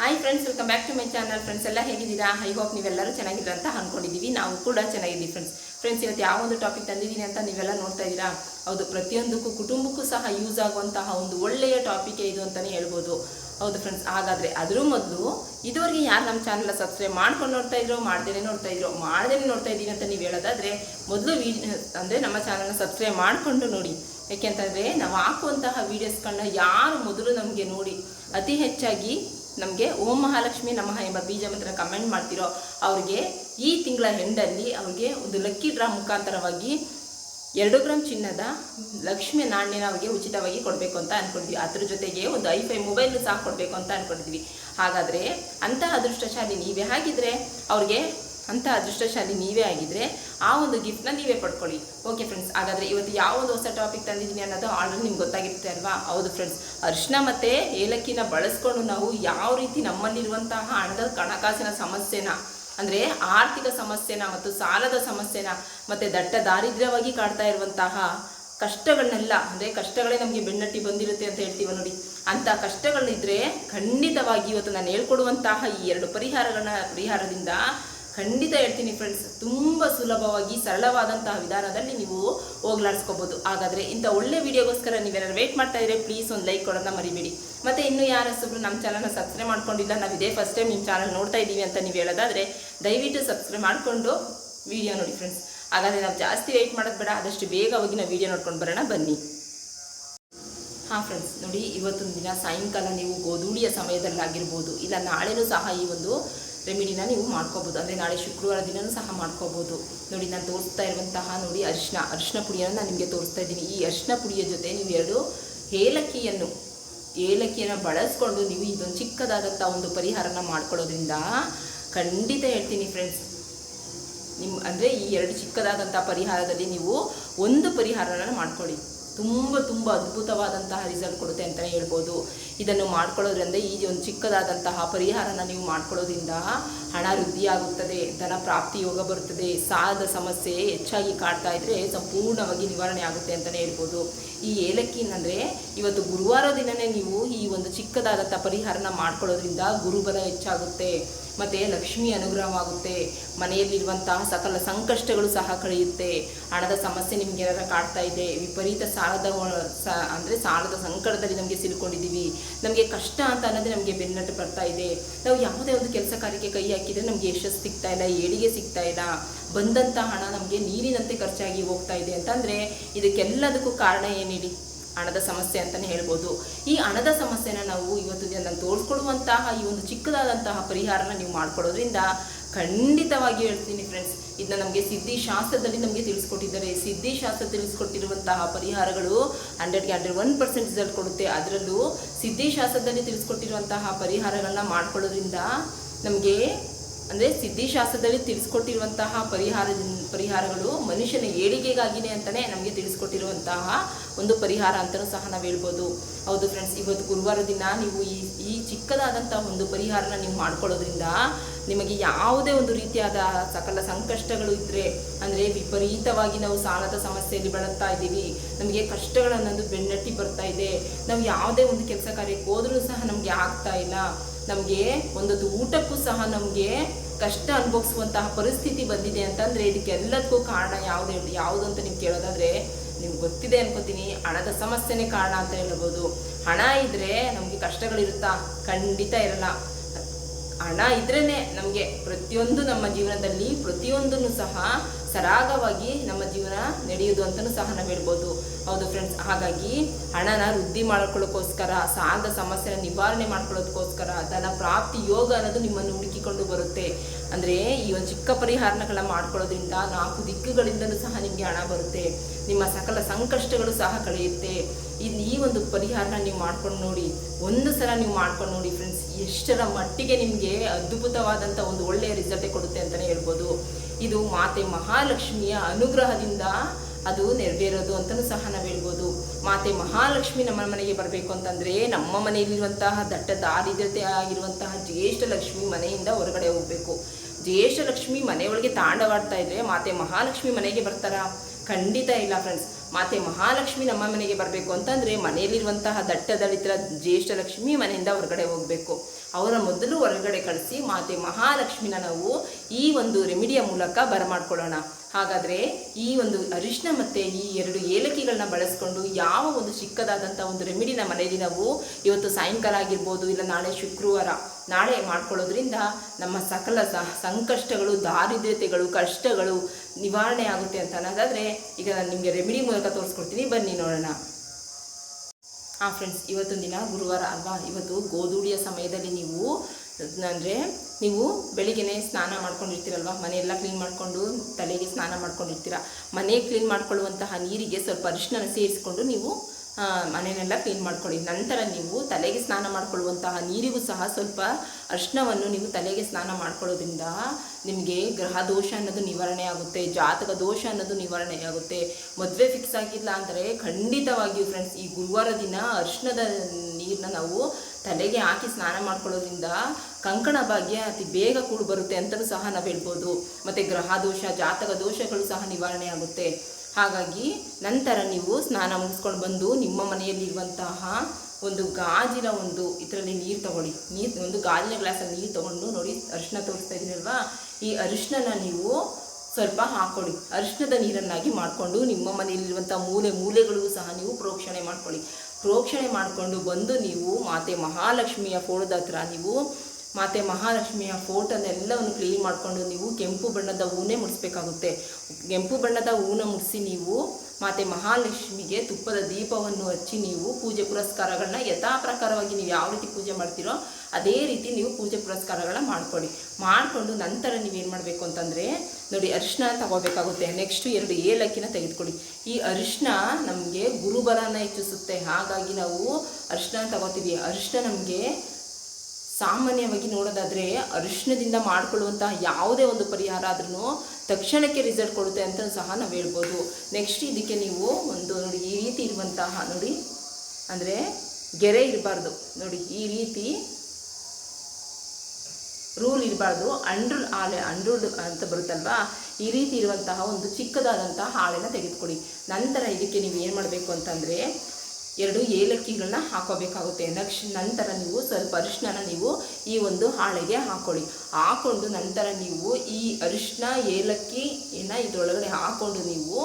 Hi friends welcome back to my channel friends ಎಲ್ಲ ಹೇಗಿದ್ದೀರಾ? I hope ನೀವೆಲ್ಲರೂ ಚೆನ್ನಾಗಿದ್ದೀರಾ ಅಂತ ಅಂದ್ಕೊಂಡಿದ್ದೀವಿ ನಾವು ಕೂಡ ಚೆನ್ನಾಗಿದ್ದೀವಿ ಫ್ರೆಂಡ್ಸ್ ಫ್ರೆಂಡ್ಸ್ ಇವತ್ತು ಯಾವ ಒಂದು ಟಾಪಿಕ್ ತಂದಿದ್ದೀನಿ ಅಂತ ನೀವೆಲ್ಲ ನೋಡ್ತಾ ಇದ್ದೀರಾ? ಹೌದು, ಪ್ರತಿಯೊಂದಕ್ಕೂ, ಕುಟುಂಬಕ್ಕೂ ಸಹ ಯೂಸ್ ಆಗುವಂತಹ ಒಂದು ಒಳ್ಳೆಯ ಟಾಪಿಕ್ ಇದು ಅಂತಲೇ ಹೇಳ್ಬೋದು. ಹೌದು ಫ್ರೆಂಡ್ಸ್ ಹಾಗಾದರೆ ಅದ್ರ ಮೊದಲು ಇದುವರೆಗೆ ಯಾರು ನಮ್ಮ ಚಾನಲ್ನ ಸಬ್ಸ್ಕ್ರೈಬ್ ಮಾಡ್ಕೊಂಡು ನೋಡ್ತಾ ಇದ್ರೋ, ಮಾಡ್ದೇನೆ ನೋಡ್ತಾ ಇದ್ರೋ ಮಾಡ್ದೇ ನೋಡ್ತಾ ಇದ್ದೀನಿ ಅಂತ ನೀವು ಹೇಳೋದಾದರೆ, ಮೊದಲು ವಿ ಅಂದರೆ ನಮ್ಮ ಚಾನಲ್ನ ಸಬ್ಸ್ಕ್ರೈಬ್ ಮಾಡಿಕೊಂಡು ನೋಡಿ. ಯಾಕೆಂತಂದರೆ, ನಾವು ಹಾಕುವಂತಹ ವೀಡಿಯೋಸ್ಗಳನ್ನ ಯಾರು ಮೊದಲು ನಮಗೆ ನೋಡಿ, ಅತಿ ಹೆಚ್ಚಾಗಿ ನಮಗೆ ಓಂ ಮಹಾಲಕ್ಷ್ಮಿ ನಮಃ ಎಂಬ ಬೀಜ ಮಂತ್ರ ಕಮೆಂಟ್ ಮಾಡ್ತಿರೋ ಅವ್ರಿಗೆ ಈ ತಿಂಗಳ ಹೆಂಡಲ್ಲಿ ಅವ್ರಿಗೆ ಒಂದು ಲಕ್ಕಿ ಡ್ರಾ ಮುಖಾಂತರವಾಗಿ ಎರಡು ಗ್ರಾಮ್ ಚಿನ್ನದ ಲಕ್ಷ್ಮಿ ನಾಣ್ಯನ ಅವರಿಗೆ ಉಚಿತವಾಗಿ ಕೊಡಬೇಕು ಅಂತ ಅಂದ್ಕೊಂಡಿದ್ವಿ ಅದ್ರ ಜೊತೆಗೆ ಒಂದು ಐಫೈ ಮೊಬೈಲ್ ಸಹ ಕೊಡಬೇಕು ಅಂತ ಅಂದ್ಕೊಂಡಿದ್ವಿ ಹಾಗಾದರೆ ಅಂತಹ ಅದೃಷ್ಟಶಾಲಿ ನೀವೇ ಹಾಗಿದ್ರೆ ಅವ್ರಿಗೆ ಅಂಥ ಅದೃಷ್ಟಶಾಲಿ ನೀವೇ ಆಗಿದ್ರೆ ಆ ಒಂದು ಗಿಫ್ಟ್ನ ನೀವೇ ಪಡ್ಕೊಳ್ಳಿ. ಓಕೆ ಫ್ರೆಂಡ್ಸ್ ಹಾಗಾದರೆ ಇವತ್ತು ಯಾವ ಒಂದು ಹೊಸ ಟಾಪಿಕ್ ತಂದಿದ್ದೀನಿ ಅನ್ನೋದು ಆಲ್ರೆಡಿ ನಿಮ್ಗೆ ಗೊತ್ತಾಗಿರುತ್ತೆ ಅಲ್ವಾ? ಹೌದು ಫ್ರೆಂಡ್ಸ್ ಅರಿಶಿನ ಮತ್ತೆ ಏಲಕ್ಕಿನ ಬಳಸ್ಕೊಂಡು ನಾವು ಯಾವ ರೀತಿ ನಮ್ಮಲ್ಲಿರುವಂತಹ ಹಣದ ಹಣಕಾಸಿನ ಸಮಸ್ಯೆನ, ಅಂದರೆ ಆರ್ಥಿಕ ಸಮಸ್ಯೆನ ಮತ್ತು ಸಾಲದ ಸಮಸ್ಯೆನ ಮತ್ತು ದಟ್ಟ ದಾರಿದ್ರ್ಯವಾಗಿ ಕಾಡ್ತಾ ಇರುವಂತಹ ಕಷ್ಟಗಳನ್ನೆಲ್ಲ, ಅಂದರೆ ಕಷ್ಟಗಳೇ ನಮಗೆ ಬೆನ್ನಟ್ಟಿ ಬಂದಿರುತ್ತೆ ಅಂತ ಹೇಳ್ತೀವಿ ನೋಡಿ. ಅಂಥ ಕಷ್ಟಗಳಿದ್ರೆ ಖಂಡಿತವಾಗಿ ಇವತ್ತು ನಾನು ಹೇಳ್ಕೊಡುವಂತಹ ಈ ಎರಡು ಪರಿಹಾರಗಳನ್ನ, ಪರಿಹಾರದಿಂದ ಖಂಡಿತ ಹೇಳ್ತೀನಿ ಫ್ರೆಂಡ್ಸ್ ತುಂಬ ಸುಲಭವಾಗಿ ಸರಳವಾದಂತಹ ವಿಧಾನದಲ್ಲಿ ನೀವು ಹೋಗ್ಲಾಡಿಸ್ಕೋಬಹುದು ಹಾಗಾದರೆ ಇಂಥ ಒಳ್ಳೆ ವಿಡಿಯೋಗೋಸ್ಕರ ನೀವೇನಾದ್ರು ವೇಟ್ ಮಾಡ್ತಾ ಇದ್ರೆ ಪ್ಲೀಸ್ ಒಂದು ಲೈಕ್ ಕೊಡೋದನ್ನ ಮರಿಬೇಡಿ. ಮತ್ತು ಇನ್ನು ಯಾರು ಹೆಸರು ನಮ್ಮ ಚಾನಲ್ನ ಸಬ್ಸ್ಕ್ರೈಬ್ ಮಾಡ್ಕೊಂಡಿಲ್ಲ, ನಾವು ಇದೇ ಫಸ್ಟ್ ಟೈಮ್ ನಿಮ್ಮ ಚಾನಲ್ ನೋಡ್ತಾ ಇದ್ದೀವಿ ಅಂತ ನೀವು ಹೇಳೋದಾದ್ರೆ ದಯವಿಟ್ಟು ಸಬ್ಸ್ಕ್ರೈಬ್ ಮಾಡಿಕೊಂಡು ವಿಡಿಯೋ ನೋಡಿ ಫ್ರೆಂಡ್ಸ್ ಹಾಗಾದರೆ ನಾವು ಜಾಸ್ತಿ ವೆಯ್ಟ್ ಮಾಡೋದು ಬೇಡ, ಆದಷ್ಟು ಬೇಗ ಹೋಗಿ ನಾವು ವಿಡಿಯೋ ನೋಡ್ಕೊಂಡು ಬರೋಣ. ಬನ್ನಿ. ಹಾಂ ಫ್ರೆಂಡ್ಸ್ ನೋಡಿ ಇವತ್ತೊಂದು ದಿನ ಸಾಯಂಕಾಲ ನೀವು ಗೋಧೂಳಿಯ ಸಮಯದಲ್ಲಾಗಿರ್ಬೋದು. ಇಲ್ಲ ನಾಳೆನೂ ಸಹ ಈ ಒಂದು ರೆಮಿಡಿನ ನೀವು ಮಾಡ್ಕೋಬೋದು. ಅಂದರೆ ನಾಳೆ ಶುಕ್ರವಾರ ದಿನವೂ ಸಹ ಮಾಡ್ಕೋಬೋದು. ನೋಡಿ, ನಾನು ತೋರಿಸ್ತಾ ಇರುವಂತಹ ನೋಡಿ ಅರಿಶಿನ ಅರಿಶಿನ ಪುಡಿಯನ್ನು ನಾನು ನಿಮಗೆ ತೋರಿಸ್ತಾ ಇದ್ದೀನಿ. ಈ ಅರಿಶಿನ ಪುಡಿಯ ಜೊತೆ ನೀವು ಎರಡು ಏಲಕ್ಕಿಯನ್ನು ಏಲಕ್ಕಿಯನ್ನು ಬಳಸ್ಕೊಂಡು ನೀವು ಇದೊಂದು ಚಿಕ್ಕದಾದಂಥ ಒಂದು ಪರಿಹಾರನ ಮಾಡ್ಕೊಳ್ಳೋದ್ರಿಂದ ಖಂಡಿತ ಹೇಳ್ತೀನಿ ಫ್ರೆಂಡ್ಸ್ ನಿಮ್ಮ ಅಂದರೆ ಈ ಎರಡು ಚಿಕ್ಕದಾದಂಥ ಪರಿಹಾರದಲ್ಲಿ ನೀವು ಒಂದು ಪರಿಹಾರನ ಮಾಡ್ಕೊಳ್ಳಿ. ತುಂಬ ತುಂಬ ಅದ್ಭುತವಾದಂತಹ ರಿಸಲ್ಟ್ ಕೊಡುತ್ತೆ ಅಂತಲೇ ಹೇಳ್ಬೋದು. ಇದನ್ನು ಮಾಡ್ಕೊಳ್ಳೋದ್ರಿಂದ ಈ ಒಂದು ಚಿಕ್ಕದಾದಂತಹ ಪರಿಹಾರನ ನೀವು ಮಾಡ್ಕೊಳ್ಳೋದ್ರಿಂದ ಹಣ ವೃದ್ಧಿಯಾಗುತ್ತದೆ, ಧನ ಪ್ರಾಪ್ತಿ ಯೋಗ ಬರುತ್ತದೆ, ಸಾಲದ ಸಮಸ್ಯೆ ಹೆಚ್ಚಾಗಿ ಕಾಡ್ತಾ ಇದ್ದರೆ ಸಂಪೂರ್ಣವಾಗಿ ನಿವಾರಣೆ ಆಗುತ್ತೆ ಅಂತಲೇ ಹೇಳ್ಬೋದು. ಈ ಏಲಕ್ಕಿನಂದರೆ ಇವತ್ತು ಗುರುವಾರ ದಿನನೇ ನೀವು ಈ ಒಂದು ಚಿಕ್ಕದಾದಂಥ ಪರಿಹಾರನ ಮಾಡ್ಕೊಳ್ಳೋದ್ರಿಂದ ಗುರುಬಲ ಹೆಚ್ಚಾಗುತ್ತೆ, ಮತ್ತು ಲಕ್ಷ್ಮಿ ಅನುಗ್ರಹವಾಗುತ್ತೆ ಮನೆಯಲ್ಲಿರುವಂತಹ ಸಕಲ ಸಂಕಷ್ಟಗಳು ಸಹ ಕಳೆಯುತ್ತೆ, ಹಣದ ಸಮಸ್ಯೆ ನಿಮ್ಗೆ ಏನಾರ ಕಾಡ್ತಾ ಇದೆ, ವಿಪರೀತ ಸಾಲದ ಅಂದರೆ ಸಾಲದ ಸಂಕಟದಲ್ಲಿ ನಮಗೆ ಸಿಲ್ಕೊಂಡಿದ್ದೀವಿ, ನಮಗೆ ಕಷ್ಟ ಅಂತ ಅನ್ನೋದೇ ನಮಗೆ ಬೆನ್ನಟ್ಟು ಬರ್ತಾ ಇದೆ, ನಾವು ಯಾವುದೇ ಒಂದು ಕೆಲಸ ಕಾರ್ಯಕ್ಕೆ ಕೈ ಹಾಕಿದರೆ ನಮಗೆ ಯಶಸ್ಸು ಸಿಗ್ತಾ ಇಲ್ಲ, ಏಳಿಗೆ ಸಿಗ್ತಾ ಇಲ್ಲ ಬಂದಂಥ ಹಣ ನಮಗೆ ನೀರಿನಂತೆ ಖರ್ಚಾಗಿ ಹೋಗ್ತಾ ಇದೆ ಅಂತಂದರೆ ಇದಕ್ಕೆಲ್ಲದಕ್ಕೂ ಕಾರಣ ಏನಿಡಿ? ಹಣದ ಸಮಸ್ಯೆ ಅಂತಲೇ ಹೇಳ್ಬೋದು. ಈ ಹಣದ ಸಮಸ್ಯೆನ ನಾವು ಇವತ್ತು ನಾನು ತೋರಿಸ್ಕೊಡುವಂತಹ ಈ ಒಂದು ಚಿಕ್ಕದಾದಂತಹ ಪರಿಹಾರನ ನೀವು ಮಾಡ್ಕೊಳ್ಳೋದ್ರಿಂದ ಖಂಡಿತವಾಗಿ ಹೇಳ್ತೀನಿ ಫ್ರೆಂಡ್ಸ್ ಇದನ್ನ ನಮಗೆ ಸಿದ್ಧಿ ಶಾಸ್ತ್ರದಲ್ಲಿ ನಮಗೆ ತಿಳಿಸ್ಕೊಟ್ಟಿದ್ದಾರೆ. ಸಿದ್ಧಿ ಶಾಸ್ತ್ರ ತಿಳಿಸ್ಕೊಟ್ಟಿರುವಂತಹ ಪರಿಹಾರಗಳು ಹಂಡ್ರೆಡ್ಗೆ ಹಂಡ್ರೆಡ್ ಒನ್ ಪರ್ಸೆಂಟ್ ರಿಸಲ್ಟ್ ಕೊಡುತ್ತೆ. ಅದರಲ್ಲೂ ಸಿದ್ಧಿ ಶಾಸ್ತ್ರದಲ್ಲಿ ತಿಳಿಸ್ಕೊಟ್ಟಿರುವಂತಹ ಪರಿಹಾರಗಳನ್ನ ಮಾಡ್ಕೊಳ್ಳೋದ್ರಿಂದ ನಮಗೆ ಅಂದರೆ ಸಿದ್ಧಿಶಾಸ್ತ್ರದಲ್ಲಿ ತಿಳಿಸ್ಕೊಟ್ಟಿರುವಂತಹ ಪರಿಹಾರ, ಪರಿಹಾರಗಳು ಮನುಷ್ಯನ ಏಳಿಗೆಗಾಗಿನೇ ಅಂತಲೇ ನಮಗೆ ತಿಳಿಸ್ಕೊಟ್ಟಿರುವಂತಹ ಒಂದು ಪರಿಹಾರ ಅಂತಲೂ ಸಹ ನಾವು ಹೇಳ್ಬೋದು. ಹೌದು ಫ್ರೆಂಡ್ಸ್ ಇವತ್ತು ಗುರುವಾರ ದಿನ ನೀವು ಈ ಈ ಚಿಕ್ಕದಾದಂಥ ಒಂದು ಪರಿಹಾರನ ನೀವು ಮಾಡ್ಕೊಳ್ಳೋದ್ರಿಂದ ನಿಮಗೆ ಯಾವುದೇ ಒಂದು ರೀತಿಯಾದ ಸಕಲ ಸಂಕಷ್ಟಗಳು ಇದ್ದರೆ ಅಂದರೆ ವಿಪರೀತವಾಗಿ ನಾವು ಸಾಲದ ಸಮಸ್ಯೆಯಲ್ಲಿ ಬಳಲ್ತಾ ಇದ್ದೀವಿ, ನಮಗೆ ಕಷ್ಟಗಳನ್ನೊಂದು ಬೆನ್ನಟ್ಟಿ ಬರ್ತಾ ಇದೆ, ನಾವು ಯಾವುದೇ ಒಂದು ಕೆಲಸ ಕಾರ್ಯಕ್ಕೆ ಹೋದರೂ ಸಹ ನಮಗೆ ಆಗ್ತಾ ಇಲ್ಲ. ನಮಗೆ ಒಂದೊಂದು ಊಟಕ್ಕೂ ಸಹ ನಮಗೆ ಕಷ್ಟ ಅನುಭವಿಸುವಂತಹ ಪರಿಸ್ಥಿತಿ ಬಂದಿದೆ ಅಂತಂದರೆ ಇದಕ್ಕೆಲ್ಲದಕ್ಕೂ ಕಾರಣ ಯಾವುದು ಯಾವುದು ಅಂತ ನೀವು ಕೇಳೋದಾದರೆ ನಿಮ್ಗೆ ಗೊತ್ತಿದೆ ಅನ್ಕೋತೀನಿ. ಹಣದ ಸಮಸ್ಯೆನೇ ಕಾರಣ ಅಂತ ಹೇಳ್ಬೋದು. ಹಣ ಇದ್ರೆ ನಮಗೆ ಕಷ್ಟಗಳಿರುತ್ತಾ? ಖಂಡಿತ ಇರಲ್ಲ. ಹಣ ಇದ್ರೇ ನಮಗೆ ಪ್ರತಿಯೊಂದು ನಮ್ಮ ಜೀವನದಲ್ಲಿ ಪ್ರತಿಯೊಂದನ್ನು ಸಹ ಸರಾಗವಾಗಿ ನಮ್ಮ ಜೀವನ ನಡೆಯೋದು ಅಂತಲೂ ಸಹ ನಾವು ಹೇಳ್ಬೋದು. ಹೌದು ಫ್ರೆಂಡ್ಸ್ ಹಾಗಾಗಿ ಹಣನ ವೃದ್ಧಿ ಮಾಡ್ಕೊಳ್ಳೋಕ್ಕೋಸ್ಕರ ಸಾಲದ ಸಮಸ್ಯೆನ ನಿವಾರಣೆ ಮಾಡ್ಕೊಳ್ಳೋದಕ್ಕೋಸ್ಕರ, ಧನ ಪ್ರಾಪ್ತಿ ಯೋಗ ಅನ್ನೋದು ನಿಮ್ಮನ್ನು ಹುಡುಕಿಕೊಂಡು ಬರುತ್ತೆ. ಅಂದರೆ ಈ ಒಂದು ಚಿಕ್ಕ ಪರಿಹಾರಗಳನ್ನ ಮಾಡ್ಕೊಳ್ಳೋದ್ರಿಂದ ನಾಲ್ಕು ದಿಕ್ಕುಗಳಿಂದಲೂ ಸಹ ನಿಮಗೆ ಹಣ ಬರುತ್ತೆ. ನಿಮ್ಮ ಸಕಲ ಸಂಕಷ್ಟಗಳು ಸಹ ಕಳೆಯುತ್ತೆ. ಇದು ಈ ಒಂದು ಪರಿಹಾರನ ನೀವು ಮಾಡ್ಕೊಂಡು ನೋಡಿ, ಒಂದು ಸಲ ನೀವು ಮಾಡ್ಕೊಂಡು ನೋಡಿ ಫ್ರೆಂಡ್ಸ್ ಎಷ್ಟರ ಮಟ್ಟಿಗೆ ನಿಮಗೆ ಅದ್ಭುತವಾದಂಥ ಒಂದು ಒಳ್ಳೆಯ ರಿಸಲ್ಟೇ ಕೊಡುತ್ತೆ ಅಂತಲೇ ಹೇಳ್ಬೋದು. ಇದು ಮಾತೆ ಮಹಾಲಕ್ಷ್ಮಿಯ ಅನುಗ್ರಹದಿಂದ ಅದು ನೆರವೇರೋದು ಅಂತಲೂ ಸಹ ನಾವು ಹೇಳ್ಬೋದು. ಮಾತೆ ಮಹಾಲಕ್ಷ್ಮಿ ನಮ್ಮ ಮನೆಗೆ ಬರಬೇಕು ಅಂತಂದರೆ ನಮ್ಮ ಮನೆಯಲ್ಲಿರುವಂತಹ ದಟ್ಟ ದಾರಿದ್ರತೆ ಆಗಿರುವಂತಹ ಜ್ಯೇಷ್ಠ ಲಕ್ಷ್ಮಿ ಮನೆಯಿಂದ ಹೊರಗಡೆ ಹೋಗಬೇಕು. ಜ್ಯೇಷ್ಠ ಲಕ್ಷ್ಮಿ ಮನೆಯೊಳಗೆ ತಾಂಡವಾಡ್ತಾ ಇದ್ರೆ ಮಾತೆ ಮಹಾಲಕ್ಷ್ಮಿ ಮನೆಗೆ ಬರ್ತಾರಾ? ಖಂಡಿತ ಇಲ್ಲ ಫ್ರೆಂಡ್ಸ್ ಮಾತೆ ಮಹಾಲಕ್ಷ್ಮಿ ನಮ್ಮ ಮನೆಗೆ ಬರಬೇಕು ಅಂತಂದರೆ ಮನೆಯಲ್ಲಿರುವಂತಹ ದಟ್ಟ ದಳಿತರ ಜ್ಯೇಷ್ಠ ಲಕ್ಷ್ಮಿ ಮನೆಯಿಂದ ಹೊರಗಡೆ ಹೋಗಬೇಕು. ಅವರ ಮೊದಲು ಹೊರಗಡೆ ಕಳಿಸಿ ಮಾತೆ ಮಹಾಲಕ್ಷ್ಮಿನ ನಾವು ಈ ಒಂದು ರೆಮಿಡಿಯ ಮೂಲಕ ಬರಮಾಡ್ಕೊಳ್ಳೋಣ. ಹಾಗಾದರೆ ಈ ಒಂದು ಅರಿಶಿನ ಮತ್ತು ಈ ಎರಡು ಏಲಕ್ಕಿಗಳನ್ನ ಬಳಸ್ಕೊಂಡು ಯಾವ ಒಂದು ಚಿಕ್ಕದಾದಂಥ ಒಂದು ರೆಮಿಡಿನ ಮನೆಯಲ್ಲಿ ನಾವು ಇವತ್ತು ಸಾಯಂಕಾಲ ಆಗಿರ್ಬೋದು ಇಲ್ಲ ನಾಳೆ ಶುಕ್ರವಾರ ನಾಳೆ ಮಾಡ್ಕೊಳ್ಳೋದ್ರಿಂದ ನಮ್ಮ ಸಕಲ ಸಂಕಷ್ಟಗಳು, ದಾರಿದ್ರ್ಯತೆಗಳು, ಕಷ್ಟಗಳು ನಿವಾರಣೆ ಆಗುತ್ತೆ ಅಂತ ಅನ್ನೋದಾದರೆ ಈಗ ನಾನು ನಿಮಗೆ ರೆಮಿಡಿ ಮೂಲಕ ತೋರಿಸ್ಕೊಡ್ತೀನಿ. ಬನ್ನಿ ನೋಡೋಣ. ಹಾಂ ಫ್ರೆಂಡ್ಸ್ ಇವತ್ತೊಂದು ದಿನ ಗುರುವಾರ ಅಲ್ವಾ? ಇವತ್ತು ಗೋಧೂಳಿಯ ಸಮಯದಲ್ಲಿ ನೀವು ಅಂದರೆ ನೀವು ಬೆಳಿಗ್ಗೆ ಸ್ನಾನ ಮಾಡ್ಕೊಂಡಿರ್ತೀರಲ್ವ? ಮನೆಯೆಲ್ಲ ಕ್ಲೀನ್ ಮಾಡಿಕೊಂಡು ತಲೆಗೆ ಸ್ನಾನ ಮಾಡ್ಕೊಂಡಿರ್ತೀರ? ಮನೆ ಕ್ಲೀನ್ ಮಾಡ್ಕೊಳ್ಳುವಂತಹ ನೀರಿಗೆ ಸ್ವಲ್ಪ ಅರಿಶಿನ ಸೇರಿಸ್ಕೊಂಡು ನೀವು ಮನೆಯನ್ನೆಲ್ಲ ಕ್ಲೀನ್ ಮಾಡ್ಕೊಳ್ಳಿ. ನಂತರ ನೀವು ತಲೆಗೆ ಸ್ನಾನ ಮಾಡಿಕೊಳ್ಳುವಂತಹ ನೀರಿಗೂ ಸಹ ಸ್ವಲ್ಪ ಅರಿಶಿನವನ್ನು ನೀವು ತಲೆಗೆ ಸ್ನಾನ ಮಾಡ್ಕೊಳ್ಳೋದ್ರಿಂದ ನಿಮಗೆ ಗ್ರಹ ದೋಷ ಅನ್ನೋದು ನಿವಾರಣೆ ಆಗುತ್ತೆ, ಜಾತಕ ದೋಷ ಅನ್ನೋದು ನಿವಾರಣೆ ಆಗುತ್ತೆ. ಮದುವೆ ಫಿಕ್ಸ್ ಆಗಿಲ್ಲ ಅಂದರೆ ಖಂಡಿತವಾಗಿಯೂ ಫ್ರೆಂಡ್ಸ್ ಈ ಗುರುವಾರ ದಿನ ಅರಿಶಿನದ ನೀರನ್ನ ನಾವು ತಲೆಗೆ ಹಾಕಿ ಸ್ನಾನ ಮಾಡ್ಕೊಳ್ಳೋದ್ರಿಂದ ಕಂಕಣ ಭಾಗ್ಯ ಅತಿ ಬೇಗ ಕೂಡು ಬರುತ್ತೆ ಅಂತಲೂ ಸಹ ನಾವು ಹೇಳ್ಬೋದು. ಮತ್ತು ಗ್ರಹ ದೋಷ, ಜಾತಕ ದೋಷಗಳು ಸಹ ನಿವಾರಣೆ ಆಗುತ್ತೆ. ಹಾಗಾಗಿ ನಂತರ ನೀವು ಸ್ನಾನ ಮುಗಿಸ್ಕೊಂಡು ಬಂದು ನಿಮ್ಮ ಮನೆಯಲ್ಲಿರುವಂತಹ ಒಂದು ಗಾಜಿನ ಒಂದು ಇದರಲ್ಲಿ ನೀರು ತಗೊಳ್ಳಿ. ನೀರು, ಒಂದು ಗಾಜಿನ ಗ್ಲಾಸಲ್ಲಿ ನೀರು ತಗೊಂಡು ನೋಡಿ, ಅರಿಶಿನ ತೋರಿಸ್ತಾ ಇದ್ದೀನಲ್ವಾ? ಈ ಅರಿಶಿನ ನೀವು ಸ್ವಲ್ಪ ಹಾಕೊಳ್ಳಿ. ಅರಿಶಿನದ ನೀರನ್ನಾಗಿ ಮಾಡಿಕೊಂಡು ನಿಮ್ಮ ಮನೆಯಲ್ಲಿರುವಂಥ ಮೂಲೆ, ಮೂಲೆಗಳಿಗೂ ಸಹ ನೀವು ಪ್ರೋಕ್ಷಣೆ ಮಾಡ್ಕೊಳ್ಳಿ. ಪ್ರೋಕ್ಷಣೆ ಮಾಡಿಕೊಂಡು ಬಂದು ನೀವು ಮಾತೆ ಮಹಾಲಕ್ಷ್ಮಿಯ ಫೋಟೋದ ಹತ್ರ ನೀವು ಮಾತೆ ಮಹಾಲಕ್ಷ್ಮಿಯ ಫೋಟೋನೆಲ್ಲವನ್ನು ಕ್ಲೀನ್ ಮಾಡಿಕೊಂಡು ನೀವು ಕೆಂಪು ಬಣ್ಣದ ಹೂನೇ ಮುಡಿಸ್ಬೇಕಾಗುತ್ತೆ. ಕೆಂಪು ಬಣ್ಣದ ಹೂನ ಮುಡಿಸಿ ನೀವು ಮಾತೆ ಮಹಾಲಕ್ಷ್ಮಿಗೆ ತುಪ್ಪದ ದೀಪವನ್ನು ಹಚ್ಚಿ ನೀವು ಪೂಜೆ ಪುರಸ್ಕಾರಗಳನ್ನ ಯಥಾ ಪ್ರಕಾರವಾಗಿ ನೀವು ಯಾವ ರೀತಿ ಪೂಜೆ ಮಾಡ್ತೀರೋ ಅದೇ ರೀತಿ ನೀವು ಪೂಜೆ ಪುರಸ್ಕಾರಗಳನ್ನ ಮಾಡ್ಕೊಳ್ಳಿ. ಮಾಡಿಕೊಂಡು ನಂತರ ನೀವೇನು ಮಾಡಬೇಕು ಅಂತಂದರೆ, ನೋಡಿ ಅರಿಶಿನ ತಗೋಬೇಕಾಗುತ್ತೆ. ನೆಕ್ಸ್ಟು ಎರಡು ಏಲಕ್ಕಿನ ತೆಗೆದುಕೊಳ್ಳಿ. ಈ ಅರಿಶಿನ ನಮಗೆ ಗುರುಬಲನ ಹೆಚ್ಚಿಸುತ್ತೆ. ಹಾಗಾಗಿ ನಾವು ಅರಿಶಿನ ತಗೋತೀವಿ. ಅರಿಶಿನ ನಮಗೆ ಸಾಮಾನ್ಯವಾಗಿ ನೋಡೋದಾದರೆ ಅರಿಶಿಣದಿಂದ ಮಾಡ್ಕೊಳ್ಳುವಂತಹ ಯಾವುದೇ ಒಂದು ಪರಿಹಾರ ಆದ್ರೂ ತಕ್ಷಣಕ್ಕೆ ರಿಸಲ್ಟ್ ಕೊಡುತ್ತೆ ಅಂತ ಸಹ ನಾವು ಹೇಳ್ಬೋದು. ನೆಕ್ಸ್ಟ್ ಇದಕ್ಕೆ ನೀವು ಒಂದು ನೋಡಿ ಈ ರೀತಿ ಇರುವಂತಹ ನೋಡಿ, ಅಂದರೆ ಗೆರೆ ಇರಬಾರ್ದು. ನೋಡಿ ಈ ರೀತಿ ರೂಲ್ ಇರಬಾರ್ದು. ಅಂಡ್ರೂಲ್ ಹಾಳೆ ಅಂಡ್ರೂಲ್ ಅಂತ ಬರುತ್ತಲ್ವಾ? ಈ ರೀತಿ ಇರುವಂತಹ ಒಂದು ಚಿಕ್ಕದಾದಂತಹ ಹಾಳೆನ ತೆಗೆದುಕೊಡಿ ನಂತರ ಇದಕ್ಕೆ ನೀವು ಏನು ಮಾಡಬೇಕು ಅಂತಂದರೆ ಎರಡು ಏಲಕ್ಕಿಗಳನ್ನ ಹಾಕೋಬೇಕಾಗುತ್ತೆ. ನಕ್ಷ ನಂತರ ನೀವು ಸ್ವಲ್ಪ ಅರಿಶಿನ ನೀವು ಈ ಒಂದು ಹಾಳೆಗೆ ಹಾಕೊಳ್ಳಿ. ಹಾಕೊಂಡು ನಂತರ ನೀವು ಈ ಅರಿಶಿನ ಏಲಕ್ಕಿಯನ್ನು ಇದರೊಳಗಡೆ ಹಾಕ್ಕೊಂಡು ನೀವು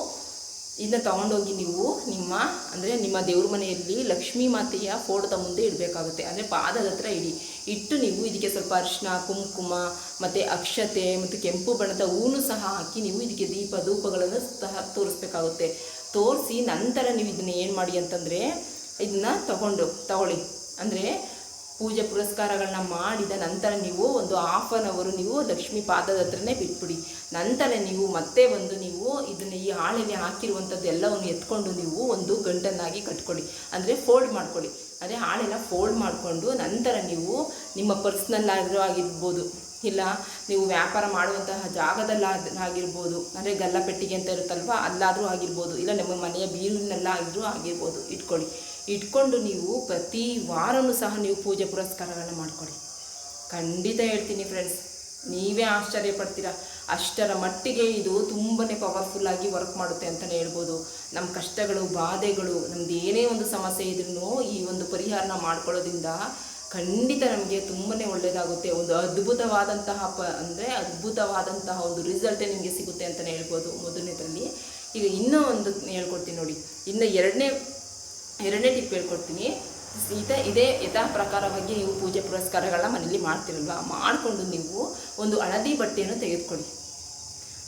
ಇದನ್ನ ತಗೊಂಡೋಗಿ ನೀವು ನಿಮ್ಮ, ಅಂದರೆ ನಿಮ್ಮ ದೇವ್ರ ಮನೆಯಲ್ಲಿ ಲಕ್ಷ್ಮೀ ಮಾತೆಯ ಫೋಟೋದ ಮುಂದೆ ಇಡಬೇಕಾಗುತ್ತೆ. ಅಂದರೆ ಪಾದದ ಹತ್ರ ಇಡಿ. ಇಟ್ಟು ನೀವು ಇದಕ್ಕೆ ಸ್ವಲ್ಪ ಅರಿಶಿನ ಕುಂಕುಮ, ಮತ್ತು ಅಕ್ಷತೆ, ಮತ್ತು ಕೆಂಪು ಬಣ್ಣದ ಹೂನು ಸಹ ಹಾಕಿ ನೀವು ಇದಕ್ಕೆ ದೀಪ, ಧೂಪಗಳನ್ನು ಸಹ ತೋರಿಸ್ಬೇಕಾಗುತ್ತೆ. ತೋರಿಸಿ ನಂತರ ನೀವು ಇದನ್ನ ಏನು ಮಾಡಿ ಅಂತಂದರೆ ಇದನ್ನ ತಗೊಂಡು, ತಗೊಳ್ಳಿ. ಅಂದರೆ ಪೂಜೆ ಪುರಸ್ಕಾರಗಳನ್ನ ಮಾಡಿದ ನಂತರ ನೀವು ಒಂದು ಹಾಫ್ ಅನ್ ಅವರು ನೀವು ಲಕ್ಷ್ಮೀ ಪಾದದ ಹತ್ರನೇ ಬಿಟ್ಬಿಡಿ. ನಂತರ ನೀವು ಮತ್ತೆ ಒಂದು ನೀವು ಇದನ್ನ ಈ ಹಾಳೆಗೆ ಹಾಕಿರುವಂಥದ್ದು ಎಲ್ಲವನ್ನು ಎತ್ಕೊಂಡು ನೀವು ಒಂದು ಗಂಟನ್ನಾಗಿ ಕಟ್ಕೊಳ್ಳಿ. ಅಂದರೆ ಫೋಲ್ಡ್ ಮಾಡ್ಕೊಳ್ಳಿ. ಅದೇ ಹಾಳೆನ ಫೋಲ್ಡ್ ಮಾಡಿಕೊಂಡು ನಂತರ ನೀವು ನಿಮ್ಮ ಪರ್ಸ್ನಲ್ ಆಗಿರೋ ಆಗಿರ್ಬೋದು. ಇಲ್ಲ, ನೀವು ವ್ಯಾಪಾರ ಮಾಡುವಂತಹ ಜಾಗದಲ್ಲಾಗಿರ್ಬೋದು ಅಂದರೆ ಗಲ್ಲಪೆಟ್ಟಿಗೆ ಅಂತ ಇರುತ್ತಲ್ವ, ಅಲ್ಲಾದರೂ ಆಗಿರ್ಬೋದು, ಇಲ್ಲ ನಿಮ್ಮ ಮನೆಯ ಬೀರಿನಲ್ಲ ಆದರೂ ಆಗಿರ್ಬೋದು, ಇಟ್ಕೊಳ್ಳಿ. ಇಟ್ಕೊಂಡು ನೀವು ಪ್ರತಿ ವಾರವೂ ಸಹ ನೀವು ಪೂಜೆ ಪುರಸ್ಕಾರಗಳನ್ನ ಮಾಡ್ಕೊಳ್ಳಿ. ಖಂಡಿತ ಹೇಳ್ತೀನಿ ಫ್ರೆಂಡ್ಸ್ ನೀವೇ ಆಶ್ಚರ್ಯ ಪಡ್ತೀರಾ? ಅಷ್ಟರ ಮಟ್ಟಿಗೆ ಇದು ತುಂಬಾ ಪವರ್ಫುಲ್ಲಾಗಿ ವರ್ಕ್ ಮಾಡುತ್ತೆ ಅಂತಲೇ ಹೇಳ್ಬೋದು. ನಮ್ಮ ಕಷ್ಟಗಳು, ಬಾಧೆಗಳು, ನಮ್ದು ಏನೇ ಒಂದು ಸಮಸ್ಯೆ ಇದ್ರೂ ಈ ಒಂದು ಪರಿಹಾರನ ಮಾಡ್ಕೊಳ್ಳೋದ್ರಿಂದ ಖಂಡಿತ ನಮಗೆ ತುಂಬಾ ಒಳ್ಳೆಯದಾಗುತ್ತೆ ಒಂದು ಅದ್ಭುತವಾದಂತಹ ಪ ಅಂದರೆ ಅದ್ಭುತವಾದಂತಹ ಒಂದು ರಿಸಲ್ಟೇ ನಿಮಗೆ ಸಿಗುತ್ತೆ ಅಂತಲೇ ಹೇಳ್ಬೋದು ಮೊದಲನೇದರಲ್ಲಿ. ಈಗ ಇನ್ನೂ ಒಂದು ಹೇಳ್ಕೊಡ್ತೀನಿ ನೋಡಿ. ಇನ್ನು ಎರಡನೇ ಎರಡನೇ ಟಿಪ್ ಹೇಳ್ಕೊಡ್ತೀನಿ. ಇದೇ ಇದೇ ಯಥಾ ಪ್ರಕಾರವಾಗಿ ನೀವು ಪೂಜೆ ಪುರಸ್ಕಾರಗಳನ್ನ ಮನೇಲಿ ಮಾಡ್ತಿರಲ್ವ? ಮಾಡಿಕೊಂಡು ನೀವು ಒಂದು ಹಳದಿ ಬಟ್ಟೆಯನ್ನು ತೆಗೆದುಕೊಳ್ಳಿ.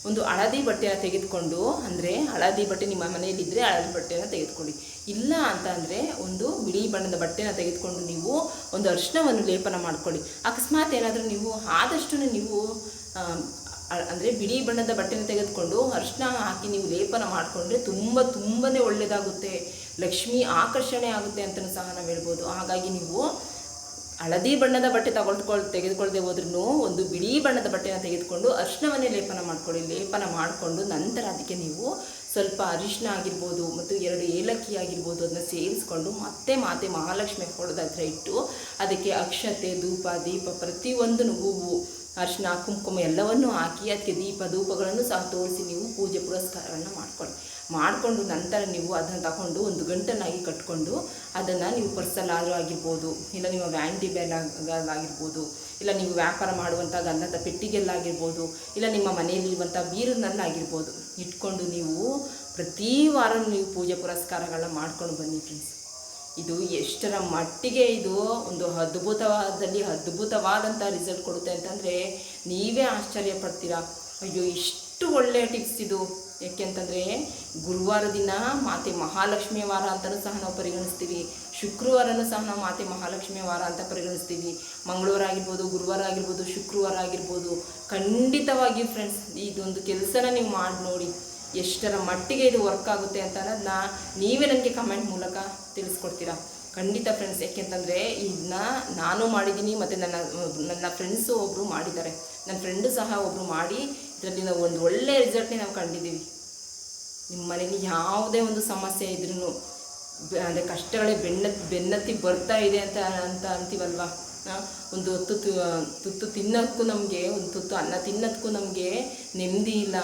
ಒಂದು ಹಳದಿ ಬಟ್ಟೆನ ತೆಗೆದುಕೊಂಡು, ಅಂದರೆ ಹಳದಿ ಬಟ್ಟೆ ನಿಮ್ಮ ಮನೆಯಲ್ಲಿದ್ದರೆ ಹಳದಿ ಬಟ್ಟೆನ ತೆಗೆದುಕೊಳ್ಳಿ. ಇಲ್ಲ ಅಂತ ಅಂದರೆ ಒಂದು ಬಿಳಿ ಬಣ್ಣದ ಬಟ್ಟೆನ ತೆಗೆದುಕೊಂಡು ನೀವು ಒಂದು ಅರಿಶಿನವನ್ನು ಲೇಪನ ಮಾಡ್ಕೊಳ್ಳಿ. ಅಕಸ್ಮಾತ್ ಏನಾದರೂ ನೀವು ಆದಷ್ಟು ನೀವು ಅಂದರೆ ಬಿಳಿ ಬಣ್ಣದ ಬಟ್ಟೆನ ತೆಗೆದುಕೊಂಡು ಅರಿಶಿನ ಹಾಕಿ ನೀವು ಲೇಪನ ಮಾಡಿಕೊಂಡ್ರೆ ತುಂಬ ತುಂಬಾ ಒಳ್ಳೆಯದಾಗುತ್ತೆ ಲಕ್ಷ್ಮಿ ಆಕರ್ಷಣೆ ಆಗುತ್ತೆ ಅಂತಲೂ ಸಹ ನಾವು ಹೇಳ್ಬೋದು. ಹಾಗಾಗಿ ನೀವು ಹಳದಿ ಬಣ್ಣದ ಬಟ್ಟೆ ತಗೊಳ್ಕೊಳ್ ತೆಗೆದುಕೊಳ್ಳದೆ ಹೋದ್ರೂ ಒಂದು ಬಿಳಿ ಬಣ್ಣದ ಬಟ್ಟೆನ ತೆಗೆದುಕೊಂಡು ಅರಿಶಿನವನ್ನೇ ಲೇಪನ ಮಾಡ್ಕೊಳ್ಳಿ, ಲೇಪನ ಮಾಡಿಕೊಂಡು ನಂತರ ಅದಕ್ಕೆ ನೀವು ಸ್ವಲ್ಪ ಅರಿಶಿನ ಆಗಿರ್ಬೋದು ಮತ್ತು ಎರಡು ಏಲಕ್ಕಿ ಆಗಿರ್ಬೋದು ಅದನ್ನ ಸೇರಿಸ್ಕೊಂಡು ಮತ್ತೆ ಮಾತೆ ಮಹಾಲಕ್ಷ್ಮಿ ಹತ್ರ ಇಟ್ಟು ಅದಕ್ಕೆ ಅಕ್ಷತೆ, ಧೂಪ, ದೀಪ ಪ್ರತಿಯೊಂದನ್ನು ಹೂವು ಅರಿಶಿನ ಕುಂಕುಮ ಎಲ್ಲವನ್ನು ಹಾಕಿ ಅದಕ್ಕೆ ದೀಪ, ಧೂಪಗಳನ್ನು ಸಹ ತೋರಿಸಿ ನೀವು ಪೂಜೆ ಪುರಸ್ಕಾರವನ್ನು ಮಾಡ್ಕೊಳ್ಳಿ. ಮಾಡಿಕೊಂಡು ನಂತರ ನೀವು ಅದನ್ನು ತಗೊಂಡು ಒಂದು ಗಂಟನಾಗಿ ಕಟ್ಕೊಂಡು ಅದನ್ನು ನೀವು ಪರ್ಸಲ್ಲಾದರೂ ಆಗಿರ್ಬೋದು, ಇಲ್ಲ ನಿಮ್ಮ ಬ್ಯಾಗ್ ಆಗಿರ್ಬೋದು ಇಲ್ಲ ನೀವು ವ್ಯಾಪಾರ ಮಾಡುವಂಥ ಗಂಧದ ಪೆಟ್ಟಿಗೆಲ್ಲಾಗಿರ್ಬೋದು, ಇಲ್ಲ ನಿಮ್ಮ ಮನೆಯಲ್ಲಿರುವಂಥ ಬೀರನ್ನಲ್ಲಾಗಿರ್ಬೋದು ಇಟ್ಕೊಂಡು ನೀವು ಪ್ರತಿ ವಾರ ನೀವು ಪೂಜೆ ಪುರಸ್ಕಾರಗಳನ್ನ ಮಾಡ್ಕೊಂಡು ಬನ್ನಿ ಫ್ರೆಂಡ್ಸ್ ಇದು ಎಷ್ಟರ ಮಟ್ಟಿಗೆ ಇದು ಒಂದು ಅದ್ಭುತವಾದಲ್ಲಿ ಅದ್ಭುತವಾದಂಥ ರಿಸಲ್ಟ್ ಕೊಡುತ್ತೆ ಅಂತಂದರೆ ನೀವೇ ಆಶ್ಚರ್ಯ ಪಡ್ತೀರಾ ಅಯ್ಯೋ, ಇಷ್ಟು ಒಳ್ಳೆಯ ಟಿಪ್ಸ್ ಇದು. ಯಾಕೆಂತಂದರೆ ಗುರುವಾರ ದಿನ ಮಾತೆ ಮಹಾಲಕ್ಷ್ಮಿ ವಾರ ಅಂತಲೂ ಸಹ ನಾವು ಪರಿಗಣಿಸ್ತೀವಿ. ಶುಕ್ರವಾರನೂ ಸಹ ನಾವು ಮಾತೆ ಮಹಾಲಕ್ಷ್ಮಿ ವಾರ ಅಂತ ಪರಿಗಣಿಸ್ತೀವಿ. ಮಂಗಳವಾರ ಆಗಿರ್ಬೋದು, ಗುರುವಾರ ಆಗಿರ್ಬೋದು, ಶುಕ್ರವಾರ ಆಗಿರ್ಬೋದು. ಖಂಡಿತವಾಗಿ ಫ್ರೆಂಡ್ಸ್ ಇದೊಂದು ಕೆಲಸನ ನೀವು ಮಾಡಿ ನೋಡಿ. ಎಷ್ಟರ ಮಟ್ಟಿಗೆ ಇದು ವರ್ಕ್ ಆಗುತ್ತೆ ಅಂತ ಅನ್ನೋದನ್ನ ನೀವೇ ನನಗೆ ಕಮೆಂಟ್ ಮೂಲಕ ತಿಳಿಸ್ಕೊಡ್ತೀರಾ. ಖಂಡಿತ ಫ್ರೆಂಡ್ಸ್ ಯಾಕೆಂತಂದರೆ ಇದನ್ನ ನಾನು ಮಾಡಿದ್ದೀನಿ ಮತ್ತು ನನ್ನ ನನ್ನ ಫ್ರೆಂಡ್ಸು ಒಬ್ಬರು ಮಾಡಿದ್ದಾರೆ. ನನ್ನ ಫ್ರೆಂಡು ಸಹ ಒಬ್ಬರು ಮಾಡಿ, ಇದರಲ್ಲಿ ನಾವು ಒಂದು ಒಳ್ಳೆಯ ರಿಸಲ್ಟ್ನೇ ನಾವು ಕಂಡಿದ್ದೀವಿ. ನಿಮ್ಮ ಮನೇಲಿ ಯಾವುದೇ ಒಂದು ಸಮಸ್ಯೆ ಇದ್ರೂ ಅಂದರೆ ಕಷ್ಟಗಳೇ ಬೆನ್ನ, ಬೆನ್ನತ್ತಿ ಬರ್ತಾ ಇದೆ ಅಂತ ಅಂತ ಅಂತೀವಲ್ವ? ಒಂದು ಹೊತ್ತು ತುತ್ತು ತಿನ್ನೋಕ್ಕೂ ನಮಗೆ, ಒಂದು ತುತ್ತು ಅನ್ನ ತಿನ್ನೋದಕ್ಕೂ ನಮಗೆ ನೆಮ್ಮದಿ ಇಲ್ಲ.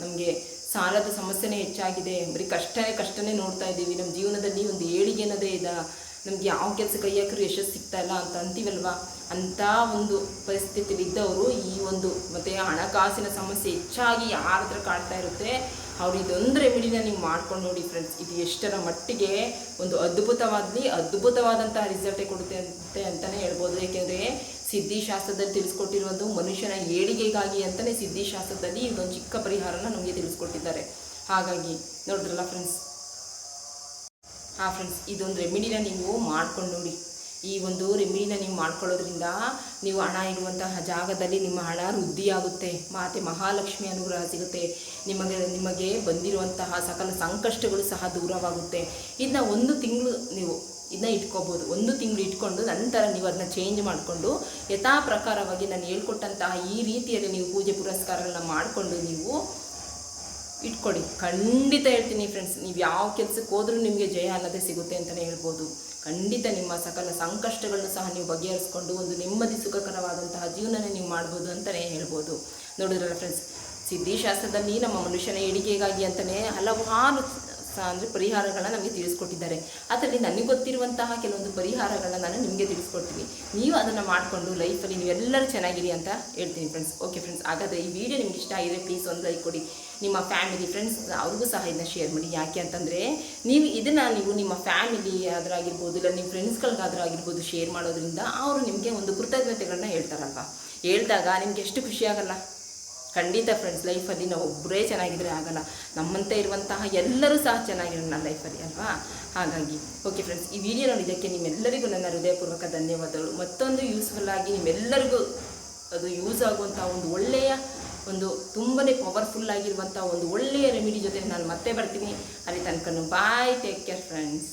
ನಮಗೆ ಸಾಲದ ಸಮಸ್ಯೆನೇ ಹೆಚ್ಚಾಗಿದೆ. ಬರೀ ಕಷ್ಟನೇ ಕಷ್ಟನೇ ನೋಡ್ತಾ ಇದ್ದೀವಿ. ನಮ್ಮ ಜೀವನದಲ್ಲಿ ಒಂದು ಏಳಿಗೆ ಅನ್ನೋದೇ ಇದೆ ನಮ್ಗೆ ಯಾವ ಕೆಲಸ ಕೈ ಹಾಕಿದ್ರು ಯಶಸ್ಸು ಸಿಗ್ತಾ ಇಲ್ಲ ಅಂತ ಅಂತೀವಲ್ವಾ? ಅಂಥ ಒಂದು ಪರಿಸ್ಥಿತಿಲಿ ಇದ್ದವರು ಈ ಒಂದು ಮತ್ತು ಹಣಕಾಸಿನ ಸಮಸ್ಯೆ ಹೆಚ್ಚಾಗಿ ಯಾರ ಹತ್ರ ಕಾಡ್ತಾ ಇರುತ್ತೆ, ಅವ್ರು ಇದೊಂದು ರೆಮಿಡಿನ ನೀವು ಮಾಡ್ಕೊಂಡು ನೋಡಿ ಫ್ರೆಂಡ್ಸ್ ಇದು ಎಷ್ಟರ ಮಟ್ಟಿಗೆ ಒಂದು ಅದ್ಭುತವಾಗಲಿ ಅದ್ಭುತವಾದಂಥ ರಿಸಲ್ಟೇ ಕೊಡುತ್ತೆ ಅಂತೆ ಅಂತಲೇ ಹೇಳ್ಬೋದು. ಏಕೆಂದರೆ ಸಿದ್ಧಿಶಾಸ್ತ್ರದಲ್ಲಿ ತಿಳಿಸ್ಕೊಟ್ಟಿರೋದು ಮನುಷ್ಯನ ಏಳಿಗೆಗಾಗಿ ಅಂತಲೇ ಸಿದ್ಧಿಶಾಸ್ತ್ರದಲ್ಲಿ ಇದೊಂದು ಚಿಕ್ಕ ಪರಿಹಾರನ ನಮಗೆ ತಿಳಿಸ್ಕೊಟ್ಟಿದ್ದಾರೆ. ಹಾಗಾಗಿ ನೋಡಿದ್ರಲ್ಲ ಫ್ರೆಂಡ್ಸ್ ಹಾಂ ಫ್ರೆಂಡ್ಸ್ ಇದೊಂದು ರೆಮಿಡಿನ ನೀವು ಮಾಡ್ಕೊಂಡು ನೋಡಿ. ಈ ಒಂದು ರೆಮಿಡಿನ ನೀವು ಮಾಡ್ಕೊಳ್ಳೋದ್ರಿಂದ ನೀವು ಹಣ ಇರುವಂತಹ ಜಾಗದಲ್ಲಿ ನಿಮ್ಮ ಹಣ ವೃದ್ಧಿಯಾಗುತ್ತೆ. ಮಾತೆ ಮಹಾಲಕ್ಷ್ಮಿ ಅನುಗ್ರಹ ಸಿಗುತ್ತೆ. ನಿಮಗೆ ನಿಮಗೆ ಬಂದಿರುವಂತಹ ಸಕಲ ಸಂಕಷ್ಟಗಳು ಸಹ ದೂರವಾಗುತ್ತೆ. ಇದನ್ನ ಒಂದು ತಿಂಗಳು ನೀವು ಇದನ್ನ ಇಟ್ಕೋಬೋದು. ಒಂದು ತಿಂಗಳು ಇಟ್ಕೊಂಡು ನಂತರ ನೀವು ಅದನ್ನ ಚೇಂಜ್ ಮಾಡಿಕೊಂಡು ಯಥಾ ಪ್ರಕಾರವಾಗಿ ನಾನು ಹೇಳ್ಕೊಟ್ಟಂತಹ ಈ ರೀತಿಯಲ್ಲಿ ನೀವು ಪೂಜೆ ಪುರಸ್ಕಾರಗಳನ್ನ ಮಾಡಿಕೊಂಡು ನೀವು ಇಟ್ಕೊಡಿ. ಖಂಡಿತ ಹೇಳ್ತೀನಿ ಫ್ರೆಂಡ್ಸ್ ನೀವು ಯಾವ ಕೆಲಸಕ್ಕೆ ಹೋದರೂ ನಿಮಗೆ ಜಯ ಅನ್ನೋದೇ ಸಿಗುತ್ತೆ ಅಂತಲೇ ಹೇಳ್ಬೋದು. ಖಂಡಿತ ನಿಮ್ಮ ಸಕಲ ಸಂಕಷ್ಟಗಳನ್ನು ಸಹ ನೀವು ಬಗೆಹರಿಸ್ಕೊಂಡು ಒಂದು ನೆಮ್ಮದಿ ಸುಖಕರವಾದಂತಹ ಜೀವನನೇ ನೀವು ಮಾಡ್ಬೋದು ಅಂತಲೇ ಹೇಳ್ಬೋದು. ನೋಡಿದ್ರಲ್ಲ ಫ್ರೆಂಡ್ಸ್ ಸಿದ್ಧಿಶಾಸ್ತ್ರದಲ್ಲಿ ನಮ್ಮ ಮನುಷ್ಯನ ಏಳಿಗೆಗಾಗಿ ಅಂತಲೇ ಹಲವಾರು ಅಂದರೆ ಪರಿಹಾರಗಳನ್ನ ನಮಗೆ ತಿಳಿಸ್ಕೊಟ್ಟಿದ್ದಾರೆ. ಅದರಲ್ಲಿ ನನಗೆ ಗೊತ್ತಿರುವಂತಹ ಕೆಲವೊಂದು ಪರಿಹಾರಗಳನ್ನ ನಾನು ನಿಮಗೆ ತಿಳಿಸ್ಕೊಡ್ತೀನಿ. ನೀವು ಅದನ್ನು ಮಾಡಿಕೊಂಡು ಲೈಫಲ್ಲಿ ನೀವೆಲ್ಲರೂ ಚೆನ್ನಾಗಿರಿ ಅಂತ ಹೇಳ್ತೀನಿ ಫ್ರೆಂಡ್ಸ್ ಓಕೆ ಫ್ರೆಂಡ್ಸ್ ಹಾಗಾದರೆ ಈ ವಿಡಿಯೋ ನಿಮ್ಗೆ ಇಷ್ಟ ಆಗಿದ್ರೆ ಪ್ಲೀಸ್ ಒಂದು ಲೈಕ್ ಕೊಡಿ. ನಿಮ್ಮ ಫ್ಯಾಮಿಲಿ ಫ್ರೆಂಡ್ಸ್ ಅವ್ರಿಗೂ ಸಹ ಇದನ್ನ ಶೇರ್ ಮಾಡಿ. ಯಾಕೆ ಅಂತಂದರೆ ನೀವು ಇದನ್ನು ನೀವು ನಿಮ್ಮ ಫ್ಯಾಮಿಲಿ ಆದ್ರಾಗಿರ್ಬೋದು ಇಲ್ಲ ನಿಮ್ಮ ಫ್ರೆಂಡ್ಸ್ಗಳಿಗಾದ್ರೂ ಆಗಿರ್ಬೋದು ಶೇರ್ ಮಾಡೋದ್ರಿಂದ ಅವರು ನಿಮಗೆ ಒಂದು ಕೃತಜ್ಞತೆಗಳನ್ನ ಹೇಳ್ತಾರಲ್ವ? ಹೇಳ್ದಾಗ ನಿಮ್ಗೆ ಎಷ್ಟು ಖುಷಿಯಾಗಲ್ಲ ಖಂಡಿತ ಫ್ರೆಂಡ್ಸ್ ಲೈಫಲ್ಲಿ ನಾವು ಒಬ್ಬರೇ ಚೆನ್ನಾಗಿದ್ರೆ ಆಗಲ್ಲ. ನಮ್ಮಂತೆ ಇರುವಂತಹ ಎಲ್ಲರೂ ಸಹ ಚೆನ್ನಾಗಿರೋಣ ಲೈಫಲ್ಲಿ ಅಲ್ವಾ? ಹಾಗಾಗಿ ಓಕೆ ಫ್ರೆಂಡ್ಸ್ ಈ ವಿಡಿಯೋ ನೋಡಿದ್ದಕ್ಕೆ ನಿಮ್ಮೆಲ್ಲರಿಗೂ ನನ್ನ ಹೃದಯಪೂರ್ವಕ ಧನ್ಯವಾದಗಳು. ಮತ್ತೊಂದು ಯೂಸ್ಫುಲ್ ಆಗಿ ನಿಮ್ಮೆಲ್ಲರಿಗೂ ಅದು ಯೂಸ್ ಆಗುವಂಥ ಒಂದು ಒಳ್ಳೆಯ ಒಂದು ತುಂಬನೇ ಪವರ್ಫುಲ್ ಆಗಿರುವಂಥ ಒಂದು ಒಳ್ಳೆಯ ರೆಮಿಡಿ ಜೊತೆ ನಾನು ಮತ್ತೆ ಬರ್ತೀನಿ. ಅಲ್ಲಿ ತನಕ ಬಾಯ್ ಟೇಕ್ ಕೇರ್ ಫ್ರೆಂಡ್ಸ್